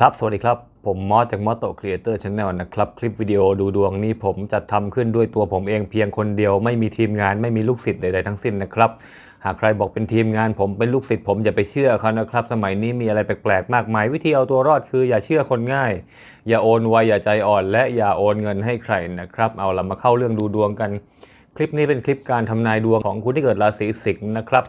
ครับ สวัสดีครับ ผมมอสจากมอสโตครีเอเตอร์ช n แนลนะครับ คลิปวิดีโอดูดวงนี้ผมจะทำขึ้นด้วยตัวผมเองเพียงคนเดียว ไม่มีทีมงานไม่มีลูกศิษย์ใดๆทั้งสิ้นนะครับ หากใครบอกเป็นทีมงานผมเป็นลูกศิษย์ผมอย่าไปเชื่อเขานะครับ สมัยนี้มีอะไรแปลกๆมากมาย วิธีเอาตัวรอดคืออย่าเชื่อคนง่าย อย่าโอนไวอย่าใจอ่อน และอย่าโอนเงินให้ใครนะครับ เอาละมาเข้าเรื่องดูดวงกัน คลิปนี้เป็นคลิปการทำนายดวงของคุณที่เกิดราศีสิงห์นะครับ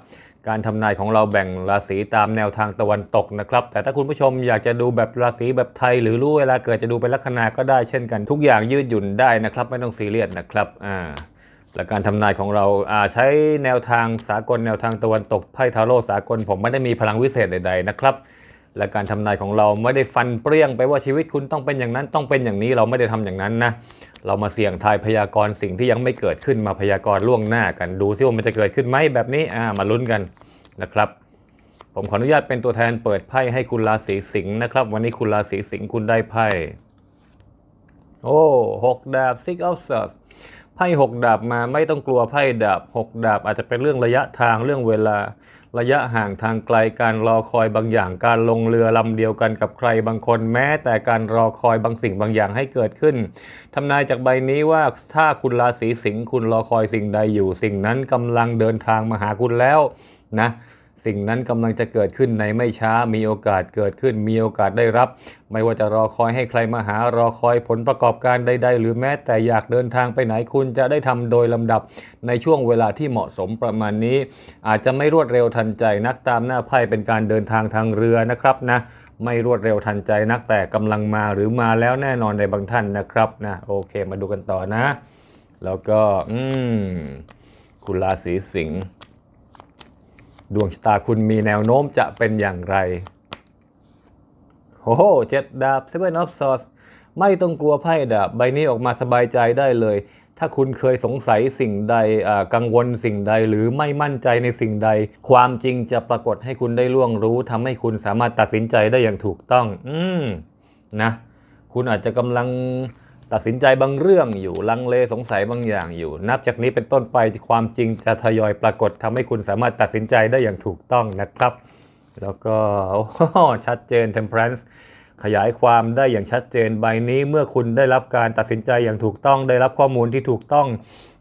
การทำนายของเราแบ่งราศีตามแนวทางตะวันตกนะครับ แต่ถ้าคุณผู้ชมอยากจะดูแบบราศีแบบไทย หรือรู้เวลาเกิดจะดูเป็นลัคนาก็ได้เช่นกันทุกอย่างยืดหยุ่นได้นะครับ ไม่ต้องซีเรียสนะครับอ่าและการทำนายของเราอ่าใช้แนวทางสากลแนวทางตะวันตกไพ่ทาโร่สากลผมไม่ได้มีพลังวิเศษใด ๆ นะครับ และการทำนายของเราไม่ได้ฟันเปรี้ยงไปว่าชีวิตคุณต้องเป็นอย่างนั้นต้องเป็นอย่างนี้เราไม่ได้ทำอย่างนั้นนะ เรามาเสี่ยงทายพยากรณ์สิ่งที่ยังไม่เกิดขึ้นมาพยากรณ์ล่วงหน้ากันดูซิว่ามันจะเกิดขึ้นไหมแบบนี้อ่ามาลุ้นกันนะครับ ผมขออนุญาตเป็นตัวแทนเปิดไพ่ให้คุณราศีสิงห์นะครับ วันนี้คุณราศีสิงห์คุณได้ไพ่โอ้หกดาบ six of swords ไพ่หกดาบมาไม่ต้องกลัวไพ่ดาบหกดาบอาจจะเป็นเรื่องระยะทางเรื่องเวลา ระยะห่างทางไกลการรอคอยบางอย่าง การลงเรือลำเดียวกันกับใครบางคน แม้แต่การรอคอยบางสิ่งบางอย่างให้เกิดขึ้นทำนายจากใบนี้ว่าถ้าคุณราศีสิงห์คุณรอคอยสิ่งใดอยู่ สิ่งนั้นกำลังเดินทางมาหาคุณแล้วนะ สิ่งนั้นกำลังจะเกิดขึ้นในไม่ช้ามีโอกาสเกิดขึ้น มีโอกาสได้รับ ไม่ว่าจะรอคอยให้ใครมาหารอคอยผลประกอบการใด ๆ หรือแม้แต่อยากเดินทางไปไหนคุณจะได้ทำโดยลำดับในช่วงเวลาที่เหมาะสมประมาณนี้ อาจจะไม่รวดเร็วทันใจนักตามหน้าไพ่เป็นการเดินทางทางเรือนะครับนะไม่รวดเร็วทันใจนักแต่กำลังมาหรือมาแล้วแน่นอนในบางท่านนะครับนะโอเคมาดูกันต่อนะ แล้วก็อืมคุณราศีสิงห์ ดวงชะตาคุณมีแนวโน้มจะเป็นอย่างไรโอ้โหเจ็ดดาบ Seven of Swords ไม่ต้องกลัวไพ่ดาบใบนี้ออกมาสบายใจได้เลย ถ้าคุณเคยสงสัยสิ่งใดอ่ากังวลสิ่งใดหรือไม่มั่นใจในสิ่งใด ความจริงจะปรากฏให้คุณได้ล่วงรู้ทำให้คุณสามารถตัดสินใจได้อย่างถูกต้อง อืมนะ คุณอาจจะกำลัง ตัดสินใจบางเรื่องอยู่ ลังเลสงสัยบางอย่างอยู่ นับจากนี้เป็นต้นไปความจริงจะทยอยปรากฏทำให้คุณสามารถตัดสินใจได้อย่างถูกต้องนะครับ แล้วก็ชัดเจน temperance ขยายความได้อย่างชัดเจนใบนี้เมื่อคุณได้รับการตัดสินใจอย่างถูกต้อง ได้รับข้อมูลที่ถูกต้อง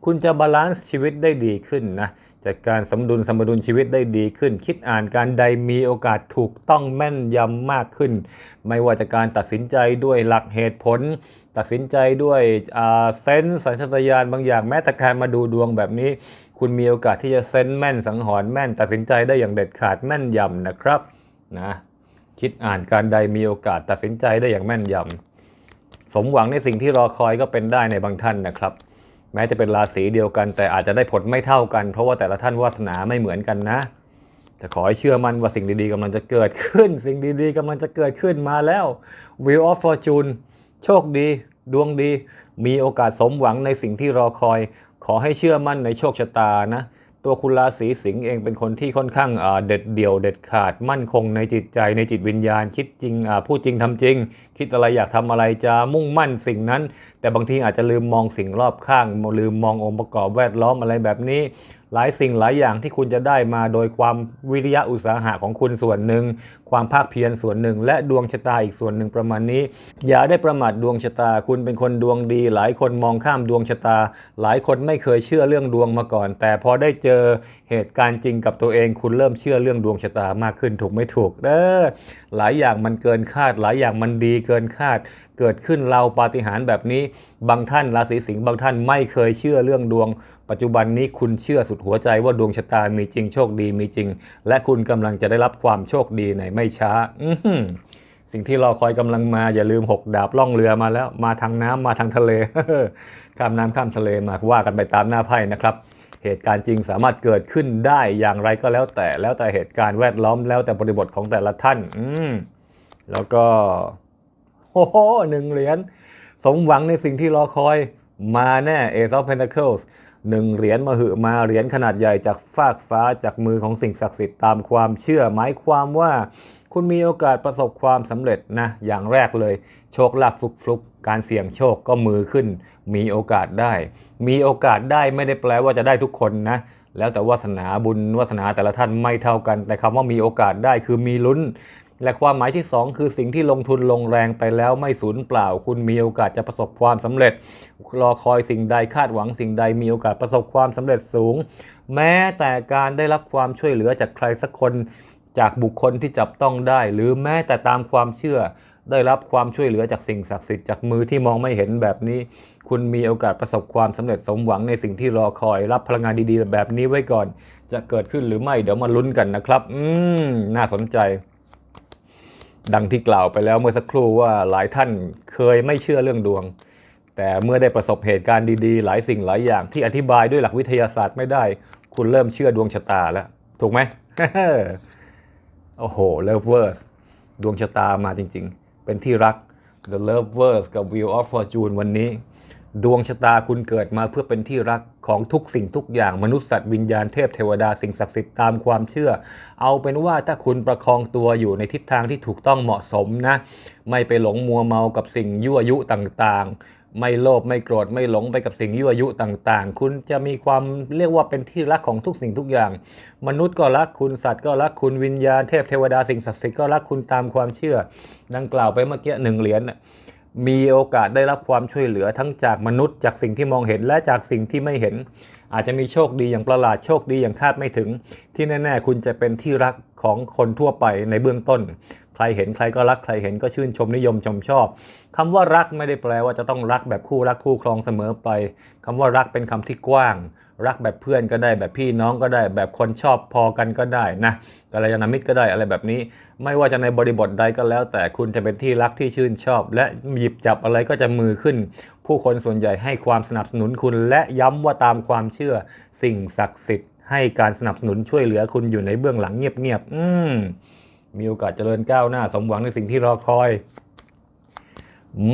คุณจะบาลานซ์ชีวิตได้ดีขึ้นนะ จัดการสมดุลสมดุลชีวิตได้ดีขึ้น คิดอ่านการใดมีโอกาสถูกต้องแม่นยำมากขึ้น ไม่ว่าจะการตัดสินใจด้วยหลักเหตุผล ตัดสินใจด้วยเซนส์สัญชาตญาณบางอย่างแม้แต่การมาดูดวงแบบนี้ คุณมีโอกาสที่จะเซนส์แม่นสังหรณ์แม่น ตัดสินใจได้อย่างเด็ดขาดแม่นยำนะครับนะคิดอ่านการใดมีโอกาสตัดสินใจได้อย่างแม่นยำสมหวังในสิ่งที่รอคอยก็เป็นได้ในบางท่านนะครับ แม้จะเป็นราศีเดียวกัน แต่อาจจะได้ผลไม่เท่ากัน เพราะว่าแต่ละท่านวาสนาไม่เหมือนกันนะ แต่ขอให้เชื่อมั่นว่าสิ่งดีๆกำลังจะเกิดขึ้น สิ่งดีๆกำลังจะเกิดขึ้นมาแล้ว Wheel of Fortune โชคดี ดวงดี มีโอกาสสมหวังในสิ่งที่รอคอย ขอให้เชื่อมั่นในโชคชะตานะ ตัวคุณราศีสิงห์เองเป็นคนที่ค่อนข้างเด็ดเดี่ยวเด็ดขาดมั่นคงในจิตใจในจิตวิญญาณ คิดจริงพูดจริงทำจริง คิดอะไรอยากทำอะไรจะมุ่งมั่นสิ่งนั้น แต่บางทีอาจจะลืมมองสิ่งรอบข้างลืมมององค์ประกอบแวดล้อมอะไรแบบนี้หลายสิ่งหลายอย่างที่คุณจะได้มาโดยความวิริยะอุตสาหะของคุณส่วนหนึ่ง ความภาคเพียรส่วนหนึ่ง และดวงชะตาอีกส่วนหนึ่งประมาณนี้ อย่าได้ประมาทดวงชะตา คุณเป็นคนดวงดี หลายคนมองข้ามดวงชะตา หลายคนไม่เคยเชื่อเรื่องดวงมาก่อน แต่พอได้เจอเหตุการณ์จริงกับตัวเอง คุณเริ่มเชื่อเรื่องดวงชะตามากขึ้นถูกไม่ถูกเด้อหลายอย่างมันเกินคาด หลายอย่างมันดีเกินคาด เกิดขึ้นเราปาฏิหาริย์แบบนี้ บางท่านราศีสิงห์บางท่านไม่เคยเชื่อเรื่องดวง ปัจจุบันนี้คุณเชื่อสุดหัวใจว่าดวงชะตามีจริงโชคดีมีจริง และคุณกำลังจะได้รับความโชคดีในไม่ช้าสิ่งที่รอคอยกำลังมาอย่าลืมหกดาบล่องเรือมาแล้ว มาทางน้ำมาทางทะเลข้ามน้ำข้ามทะเลมาว่ากันไปตามหน้าไพ่นะครับ เหตุการณ์จริงสามารถเกิดขึ้นได้อย่างไรก็แล้วแต่แล้วแต่เหตุการณ์แวดล้อมแล้วแต่บริบทของแต่ละท่าน อืแล้วก็โอ้โหหนึ่งเหรียญสมหวังในสิ่งที่รอคอยมาแน่ Ace of Pentacles หนึ่งเหรียญมาหือมาเหรียญขนาดใหญ่จากฟากฟ้าจากมือของสิ่งศักดิ์สิทธิ์ตามความเชื่อ หมายความว่า คุณมีโอกาสประสบความสำเร็จนะอย่างแรกเลย โชคลาภฟลุกฟลุกๆ การเสี่ยงโชคก็มือขึ้น มีโอกาสได้ มีโอกาสได้ไม่ได้แปลว่าจะได้ทุกคนนะแล้วแต่วาสนาบุญวาสนาแต่ละท่านไม่เท่ากัน แต่คำว่ามีโอกาสได้คือมีลุ้น และความหมายที่ 2 คือสิ่งที่ลงทุนลงแรงไปแล้วไม่สูญเปล่า คุณมีโอกาสจะประสบความสำเร็จ รอคอยสิ่งใดคาดหวังสิ่งใดมีโอกาสประสบความสำเร็จสูง แม้แต่การได้รับความช่วยเหลือจากใครสักคนจากบุคคลที่จับต้องได้ หรือแม้แต่ตามความเชื่อ ได้รับความช่วยเหลือจากสิ่งศักดิ์สิทธิ์จากมือที่มองไม่เห็นแบบนี้ คุณมีโอกาสประสบความสำเร็จสมหวังในสิ่งที่รอคอย รับพลังงานดีๆแบบนี้ไว้ก่อน จะเกิดขึ้นหรือไม่เดี๋ยวมาลุ้นกันนะครับ อืมน่าสนใจ ดังที่กล่าวไปแล้วเมื่อสักครู่ว่าหลายท่านเคยไม่เชื่อเรื่องดวง แต่เมื่อได้ประสบเหตุการณ์ดีๆ หลายสิ่งหลายอย่างที่อธิบายด้วยหลักวิทยาศาสตร์ไม่ได้ คุณเริ่มเชื่อดวงชะตาแล้ว ถูกไหมโอ้โหเลิฟเวอร์สดวงชะตามาจริง ๆ เป็นที่รัก The Lovers กับ Wheel of Fortune วันนี้ ดวงชะตาคุณเกิดมาเพื่อเป็นที่รักของทุกสิ่งทุกอย่างมนุษย์สัตว์วิญญาณเทพเทวดาสิ่งศักดิ์สิทธิ์ตามความเชื่อ เอาเป็นว่าถ้าคุณประคองตัวอยู่ในทิศทางที่ถูกต้องเหมาะสมนะ ไม่ไปหลงมัวเมากับสิ่งยั่วยุต่างๆ ไม่โลภไม่โกรธไม่หลงไปกับสิ่งยั่วยุต่างๆ คุณจะมีความเรียกว่าเป็นที่รักของทุกสิ่งทุกอย่าง มนุษย์ก็รักคุณสัตว์ก็รักคุณวิญญาณเทพเทวดาสิ่งศักดิ์สิทธิ์ก็รักคุณตามความเชื่อ ดังกล่าวไปเมื่อกี้หนึ่งเหรียญ มีโอกาสได้รับความช่วยเหลือทั้งจากมนุษย์จากสิ่งที่มองเห็นและจากสิ่งที่ไม่เห็น อาจจะมีโชคดีอย่างประหลาดโชคดีอย่างคาดไม่ถึง ที่แน่ ๆ คุณจะเป็นที่รักของคนทั่วไปในเบื้องต้น ใครเห็นใครก็รักใครเห็นก็ชื่นชมนิยมชมชอบคำว่ารักไม่ได้แปลว่าจะต้องรักแบบคู่รักคู่ครองเสมอไปคำว่ารักเป็นคำที่กว้าง รักแบบเพื่อนก็ได้แบบพี่น้องก็ได้ แบบคนชอบพอกันก็ได้นะกัลยาณมิตรก็ได้อะไรแบบนี้ ไม่ว่าจะในบริบทใดก็แล้ว แต่คุณจะเป็นที่รักที่ชื่นชอบ และหยิบจับอะไรก็จะมือขึ้น ผู้คนส่วนใหญ่ให้ความสนับสนุนคุณ และย้ำว่าตามความเชื่อสิ่งศักดิ์สิทธิ์ให้การสนับสนุนช่วยเหลือคุณอยู่ในเบื้องหลังเงียบๆอืมมีโอกาสเจริญก้าวหน้า สมหวังในสิ่งที่รอคอย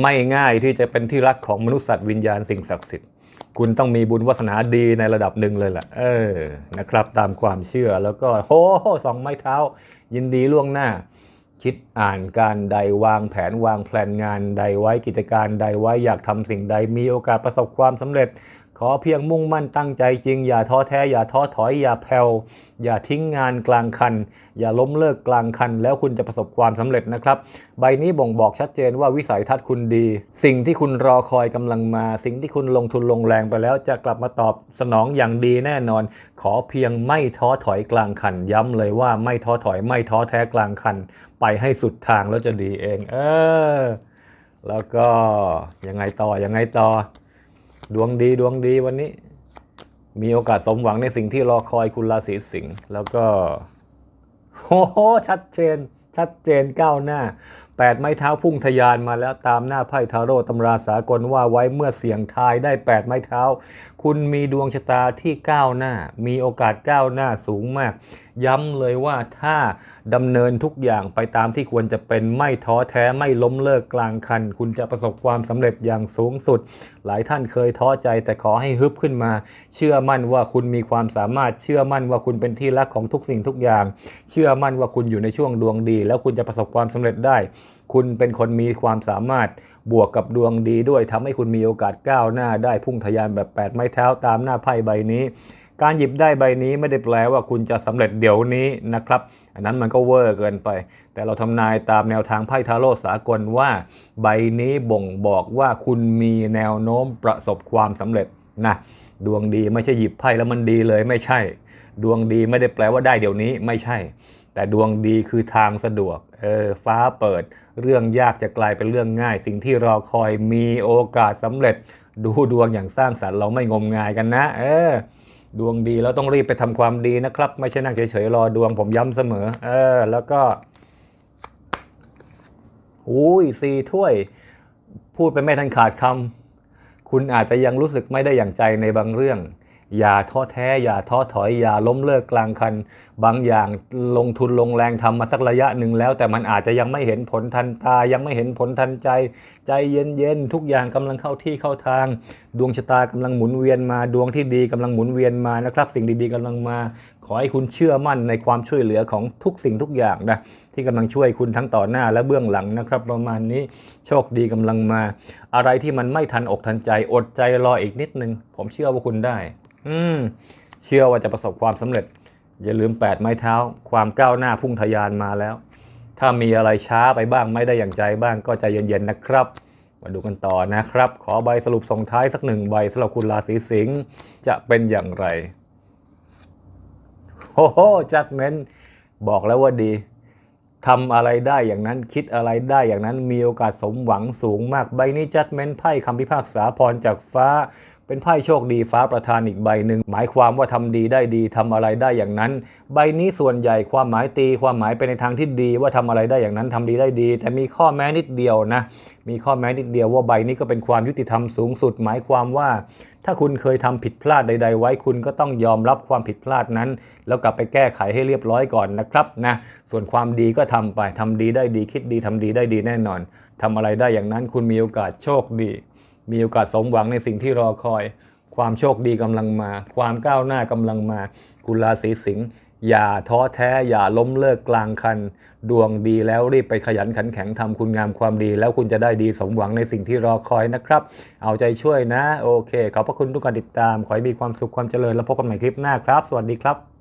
ไม่ง่ายที่จะเป็นที่รักของมนุษย์สัตว์วิญญาณสิ่งศักดิ์สิทธิ์ คุณต้องมีบุญวาสนาดีในระดับหนึ่งเลยแหละเออนะครับตามความเชื่อแล้วก็โหสองไม้เท้า ยินดีล่วงหน้า คิดอ่านการใดวางแผนวางแผนงานใดไว้กิจการใดไว้อยากทำสิ่งใดมีโอกาสประสบความสำเร็จ ขอเพียงมุ่งมั่นตั้งใจจริง อย่าท้อแท้ อย่าท้อถอย อย่าแผ่วอย่าทิ้งงานกลางคัน อย่าล้มเลิกกลางคัน แล้วคุณจะประสบความสำเร็จนะครับ ใบนี้บ่งบอกชัดเจนว่าวิสัยทัศน์คุณดี สิ่งที่คุณรอคอยกำลังมา สิ่งที่คุณลงทุนลงแรงไปแล้ว จะกลับมาตอบสนองอย่างดีแน่นอน ขอเพียงไม่ท้อถอยกลางคัน ย้ำเลยว่าไม่ท้อถอย ไม่ท้อแท้กลางคัน ไปให้สุดทางแล้วจะดีเอง เออแล้วก็ยังไงต่อยังไงต่อ ดวงดีดวงดีวันนี้ มีโอกาสสมหวังในสิ่งที่รอคอยคุณราศีสิงห์แล้วก็โอ้โหชัดเจน ชัดเจนก้าวหน้าแปดไม้เท้าพุ่งทะยานมาแล้วตามหน้าไพ่ทาโร่ตำราสากลว่าไว้เมื่อเสียงทายได้แปดไม้เท้า คุณมีดวงชะตาที่ก้าวหน้า มีโอกาสก้าวหน้าสูงมาก ย้ำเลยว่าถ้าดำเนินทุกอย่างไปตามที่ควรจะเป็นไม่ท้อแท้ไม่ล้มเลิกกลางคัน คุณจะประสบความสำเร็จอย่างสูงสุด หลายท่านเคยท้อใจแต่ขอให้ฮึบขึ้นมา เชื่อมั่นว่าคุณมีความสามารถ เชื่อมั่นว่าคุณเป็นที่รักของทุกสิ่งทุกอย่าง เชื่อมั่นว่าคุณอยู่ในช่วงดวงดี แล้วคุณจะประสบความสำเร็จได้ คุณเป็นคนมีความสามารถบวกกับดวงดีด้วยทำให้คุณมีโอกาสก้าวหน้าได้พุ่งทะยานแบบแปดไม้เท้าตามหน้าไพ่ใบนี้ การหยิบได้ใบนี้ไม่ได้แปลว่าคุณจะสำเร็จเดี๋ยวนี้นะครับ อันนั้นมันก็เวอร์เกินไป แต่เราทำนายตามแนวทางไพ่ทาโร่สากลว่า ใบนี้บ่งบอกว่าคุณมีแนวโน้มประสบความสำเร็จนะดวงดีไม่ใช่หยิบไพ่แล้วมันดีเลยไม่ใช่ ดวงดีไม่ได้แปลว่าได้เดี๋ยวนี้ไม่ใช่ แต่ดวงดีคือทางสะดวก เออ ฟ้าเปิด เรื่องยากจะกลายเป็นเรื่องง่าย สิ่งที่รอคอยมีโอกาสสำเร็จ ดูดวงอย่างสร้างสรรค์เราไม่งมงายกันนะ เออ ดวงดีแล้วต้องรีบไปทำความดีนะครับ ไม่ใช่นั่งเฉยๆรอดวงผมย้ำเสมอ เออ แล้วก็อุ้ยสี่ถ้วย พูดไปไม่ทันขาดคำคุณอาจจะยังรู้สึกไม่ได้อย่างใจในบางเรื่อง อย่าท้อแท้ อย่าท้อถอย อย่าล้มเลิกกลางคัน บางอย่างลงทุนลงแรงทำมาสักระยะหนึ่งแล้ว แต่มันอาจจะยังไม่เห็นผลทันตา ยังไม่เห็นผลทันใจ ใจเย็นๆ ทุกอย่างกำลังเข้าที่เข้าทาง ดวงชะตากำลังหมุนเวียนมา ดวงที่ดีกำลังหมุนเวียนมานะครับ สิ่งดีๆกำลังมา ขอให้คุณเชื่อมั่นในความช่วยเหลือของทุกสิ่งทุกอย่างนะที่กำลังช่วยคุณทั้งต่อหน้าและเบื้องหลังนะครับ ประมาณนี้โชคดีกำลังมา อะไรที่มันไม่ทันอกทันใจ อดใจรออีกนิดนึง ผมเชื่อว่าคุณได้ อืม เชื่อว่าจะประสบความสำเร็จ อย่าลืม8ไม้เท้า ความก้าวหน้าพุ่งทะยานมาแล้ว ถ้ามีอะไรช้าไปบ้างไม่ได้อย่างใจบ้างก็ใจเย็นๆนะครับ มาดูกันต่อนะครับ ขอใบสรุปส่งท้ายสักหนึ่งใบสำหรับคุณราศีสิงห์จะเป็นอย่างไรโอ้โหจัดเมนบอกแล้วว่าดี ทำอะไรได้อย่างนั้นคิดอะไรได้อย่างนั้นมีโอกาสสมหวังสูงมาก ใบนี้จัดเมนไพ่คำพิพากษาพรจากฟ้า เป็นไพ่โชคดีฟ้าประทานอีกใบหนึ่งหมายความว่าทำดีได้ดีทำอะไรได้อย่างนั้น ใบนี้ส่วนใหญ่ความหมายตีความหมายไปในทางที่ดีว่าทำอะไรได้อย่างนั้นทำดีได้ดี แต่มีข้อแม้นิดเดียวนะ มีข้อแม้นิดเดียวว่าใบนี้ก็เป็นความยุติธรรมสูงสุด หมายความว่า ถ้าคุณเคยทำผิดพลาดใด ๆ ไว้คุณก็ต้องยอมรับความผิดพลาดนั้น แล้วกลับไปแก้ไขให้เรียบร้อยก่อนนะครับนะส่วนความดีก็ทำไปทำดีได้ดีคิดดีทำดีได้ดีแน่นอนทำอะไรได้อย่างนั้นคุณมีโอกาสโชคดี มีโอกาสสมหวังในสิ่งที่รอคอย ความโชคดีกำลังมา ความก้าวหน้ากำลังมา คุณราศีสิงห์ อย่าท้อแท้อย่าล้มเลิกกลางคัน ดวงดีแล้วรีบไปขยันขันแข็งทำคุณงามความดี แล้วคุณจะได้ดีสมหวังในสิ่งที่รอคอยนะครับ เอาใจช่วยนะ โอเค ขอบพระคุณทุกการติดตาม ขอให้มีความสุขความเจริญแล้วพบกันใหม่คลิปหน้าครับ สวัสดีครับ